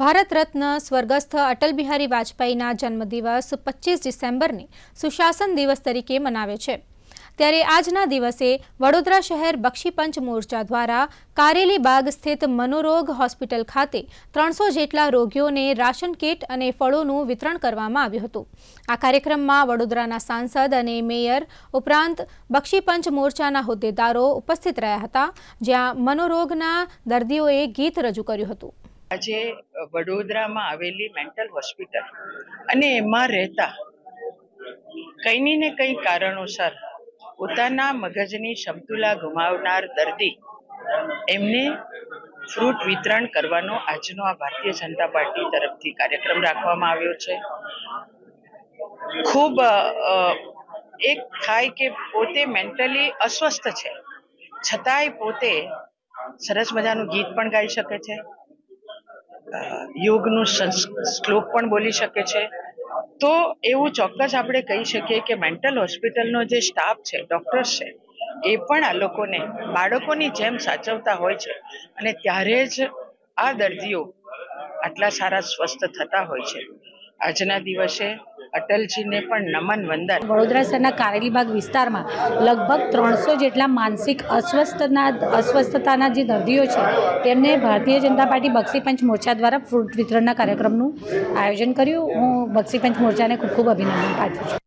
ભારત રત્ન સ્વર્ગસ્થ અટલ બિહારી વાજપેયીના જન્મદિવસ પચીસ ડિસેમ્બરને સુશાસન દિવસ તરીકે મનાવે છે. ત્યારે આજના દિવસે વડોદરા શહેર બક્ષીપંચ મોરચા દ્વારા કારેલી બાગ સ્થિત મનોરોગ હોસ્પિટલ ખાતે ત્રણસો જેટલા રોગીઓને રાશન કીટ અને ફળોનું વિતરણ કરવામાં આવ્યું હતું. આ કાર્યક્રમમાં વડોદરાના સાંસદ અને મેયર ઉપરાંત બક્ષીપંચ મોરચાના હોદ્દેદારો ઉપસ્થિત રહ્યા હતા, જ્યાં મનોરોગના દર્દીઓએ ગીત રજૂ કર્યું હતું. આજે વડોદરામાં આવેલી મેન્ટલ હોસ્પિટલ અને એમાં રહેતા કંઈની ને કંઈ કારણોસર પોતાના મગજની સમતુલા ગુમાવનાર દર્દી એમને ફ્રૂટ વિતરણ કરવાનો આજનો આ ભારતીય જનતા પાર્ટી તરફથી કાર્યક્રમ રાખવામાં આવ્યો છે. ખૂબ એક થાય કે પોતે મેન્ટલી અસ્વસ્થ છે. છતાંય પોતે સરસ મજાનું ગીત પણ ગાઈ શકે છે. યોગનું શ્લોક પણ બોલી શકે છે. તો એવું ચોક્કસ આપણે કહી શકીએ કે મેન્ટલ હોસ્પિટલનો જે સ્ટાફ છે, ડૉક્ટર્સ છે, એ પણ આ લોકોને, બાળકોની જેમ સાચવતા હોય છે અને ત્યારે જ આ દર્દીઓ આટલા સારા સ્વસ્થ થતા હોય છે. આજના દિવસે અટલજીને પણ નમન વંદન. વડોદરા શહેરના કારેલીબાગ વિસ્તારમાં લગભગ ત્રણસો જેટલા માનસિક અસ્વસ્થના અસ્વસ્થતાના જે દર્દીઓ છે, તેમને ભારતીય જનતા પાર્ટી બક્ષીપંચ મોરચા દ્વારા ફ્રૂટ વિતરણના કાર્યક્રમનું આયોજન કર્યું. હું બક્ષી પંચ મોરચાને ખૂબ ખૂબ અભિનંદન પાઠવું છું.